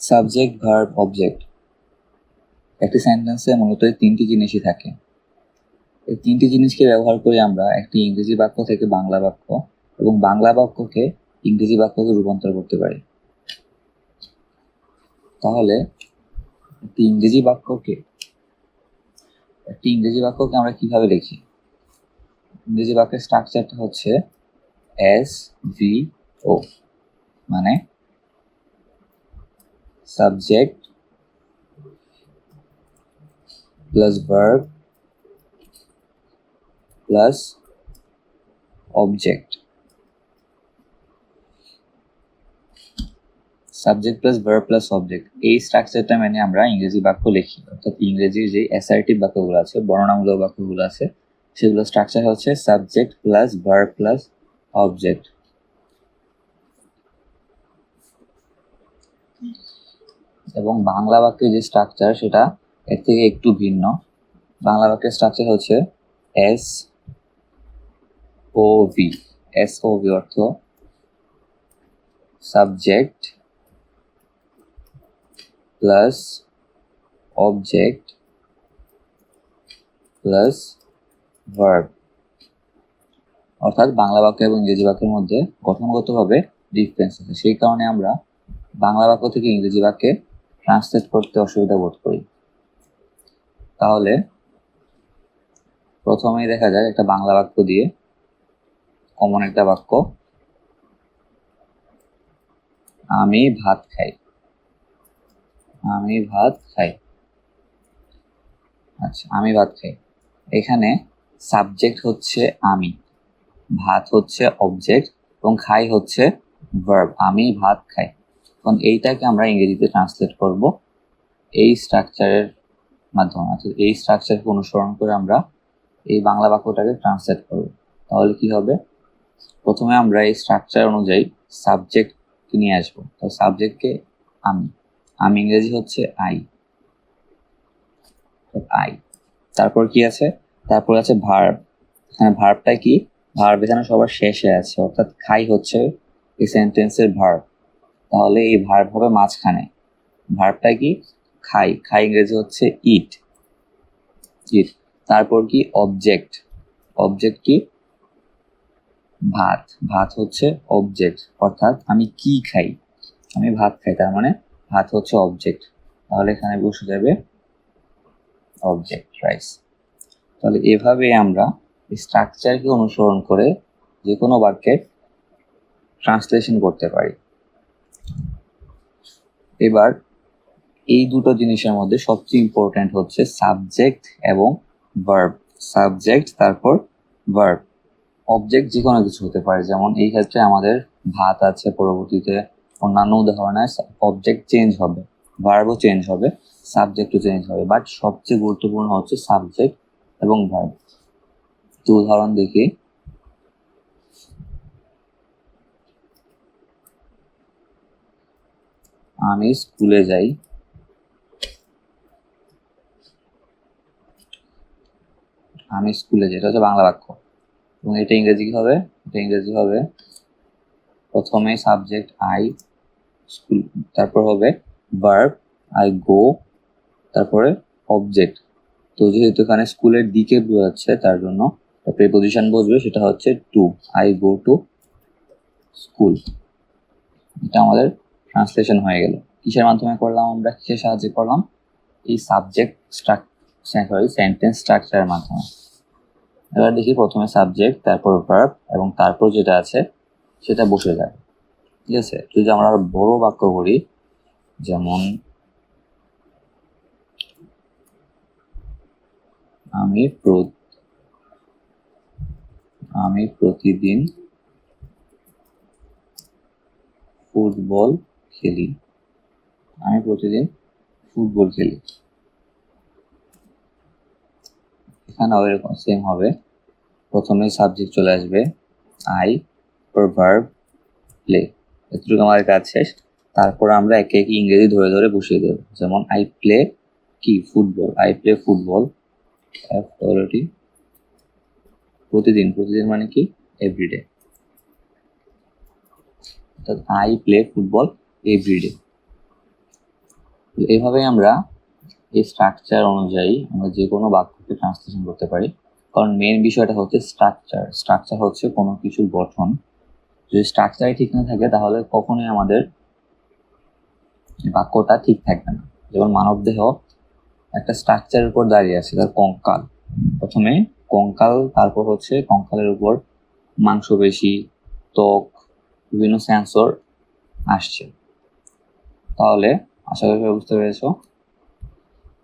Subject verb object একটি সেন্টেন্সে মূলত তিনটি জিনিসই থাকে। এই তিনটি জিনিসকে ব্যবহার করে আমরা একটি ইংরেজি বাক্য থেকে বাংলা বাক্য এবং বাংলা বাক্যকে ইংরেজি বাক্যকে রূপান্তর করতে পারি। তাহলে একটি ইংরেজি বাক্যকে, একটি ইংরেজি বাক্যকে আমরা কীভাবে লিখি? ইংরেজি বাক্যের স্ট্রাকচারটা হচ্ছে এস ভি ও মানে subject plus verb plus object subject plus verb plus object এই স্ট্রাকচারটা মেনে আমরা ইংরেজি বাক্য লিখি। অর্থাৎ ইংরেজির যে অ্যাসার্টিভ বাক্যগুলো আছে, বর্ণনামূলক বাক্যগুলো আছে, সেগুলো স্ট্রাকচার হচ্ছে subject plus verb plus object এবং বাংলা বাক্যের যে স্ট্রাকচার সেটা এর থেকে একটু ভিন্ন। বাংলা বাক্যের স্ট্রাকচার হচ্ছে S O V S O V অর্থ subject plus object plus verb অর্থাৎ বাংলা বাক্য এবং ইংরেজি বাক্যের মধ্যে গঠনগতভাবে ডিফারেন্স আছে। সেই কারণে আমরা বাংলা বাক্য থেকে ইংরেজি বাক্যে ট্রান্সলেট করতে অসুবিধা বোধ করি। তাহলে প্রথমেই দেখা যায় একটা বাংলা বাক্য দিয়ে কমন একটা বাক্য। আমি ভাত খাই। আমি ভাত খাই। আচ্ছা আমি ভাত খাই। এখানে সাবজেক্ট হচ্ছে আমি, ভাত হচ্ছে অবজেক্ট এবং খাই হচ্ছে ভার্ব আমি ভাত খাই। এখন এইটাকে আমরা ইংরেজিতে ট্রান্সলেট করব এই স্ট্রাকচারের মাধ্যমে। অর্থাৎ এই স্ট্রাকচারকে অনুসরণ করে আমরা এই বাংলা বাক্যটাকে ট্রান্সলেট করব। তাহলে কি হবে? প্রথমে আমরা এই স্ট্রাকচার অনুযায়ী সাবজেক্ট নিয়ে আসব। তো সাবজেক্টকে আমি। আমি ইংরেজি হচ্ছে আই আই তারপর কি আছে? তারপর আছে ভার্ব এখানে ভার্বটা কি? ভার্ব এখানে সবার শেষে আছে। অর্থাৎ খাই হচ্ছে এই সেন্টেন্সের ভার্ব তাহলে এই ভার্ব হবে মাঝখানে। ভার্বটা কি? খাই। খাই ইংরেজি হচ্ছে ইট ইট তারপর কি? অবজেক্ট অবজেক্ট কি? ভাত। ভাত হচ্ছে অবজেক্ট অর্থাৎ আমি কি খাই? আমি ভাত খাই, তার মানে ভাত হচ্ছে অবজেক্ট তাহলে এখানে বসে যাবে অবজেক্ট রাইস তাহলে এভাবে আমরা স্ট্রাকচারকে অনুসরণ করে যে কোনো বাক্যের ট্রান্সলেশন করতে পারি। এবার এই দুটো জিনিসের মধ্যে সবচেয়ে ইম্পর্ট্যান্ট হচ্ছে সাবজেক্ট এবং ভার্ব সাবজেক্ট তারপর ভার্ব অবজেক্ট যে কোনো কিছু হতে পারে, যেমন এই ক্ষেত্রে আমাদের ভাত আছে পরবর্তীতে, অন্যান্য উদাহরণে অবজেক্ট চেঞ্জ হবে ভার্বও চেঞ্জ হবে সাবজেক্টও চেঞ্জ হবে বাট সবচেয়ে গুরুত্বপূর্ণ হচ্ছে সাবজেক্ট এবং ভার্ব তো উদাহরণ দেখি। আমি স্কুলে যাই। আমি স্কুলে যাই, এটা হচ্ছে বাংলা বাক্য। এবং এটা ইংরেজি কি হবে? এটা ইংরেজি হবে প্রথমে সাবজেক্ট আই স্কুল তারপর হবে ভার্ব আই গো তারপরে অবজেক্ট তো যেহেতু এখানে স্কুলের দিকে বোঝাচ্ছে তার জন্য প্রেপোজিশন বসবে, সেটা হচ্ছে to I go to school এটা আমাদের ট্রান্সলেশন হয়ে গেল। কিসের মাধ্যমে করলাম আমরা? কিসের সাহায্যে করলাম? এই সাবজেক্ট সরি সেন্টেন্স স্ট্রাকচারের মাধ্যমে। এবার দেখি প্রথমে সাবজেক্ট তারপর ভার্ব এবং তারপর যেটা আছে, সেটা বসে যায় ঠিক আছে? যদি আমরা বড় বাক্য করি, যেমন, আমি আমি প্রতিদিন ফুটবল খেলি। আমি প্রতিদিন ফুটবল খেলি। এখানেও এরকম সেম হবে। প্রথমে সাবজেক্ট চলে আসবে আই ভার্ব প্লে এতটুকু আমাদের কাজ শেষ। তারপর আমরা একে একে ইংরেজি ধরে ধরে বসিয়ে দেবো। যেমন আই প্লে কি? ফুটবল। আই প্লে ফুটবল প্রতিদিন। প্রতিদিন মানে কি? Everyday I play football everyday এইভাবেই আমরা এই স্ট্রাকচার অনুযায়ী আমরা যে কোনো বাক্যকে ট্রান্সলেশন করতে পারি। কারণ মেন বিষয়টা হচ্ছে স্ট্রাকচার স্ট্রাকচার হচ্ছে কোনো কিছুর গঠন। যদি স্ট্রাকচারই ঠিক না থাকে, তাহলে কখনোই আমাদের বাক্যটা ঠিক থাকবে না। যেমন মানবদেহ একটা স্ট্রাকচারের উপর দাঁড়িয়ে আছে, তার কঙ্কাল। প্রথমে কঙ্কাল, তারপর হচ্ছে কঙ্কালের উপর মাংসপেশি, ত্বক, বিভিন্ন সেন্সর আসছে। তাহলে আশা করি বুঝতে পেরেছ।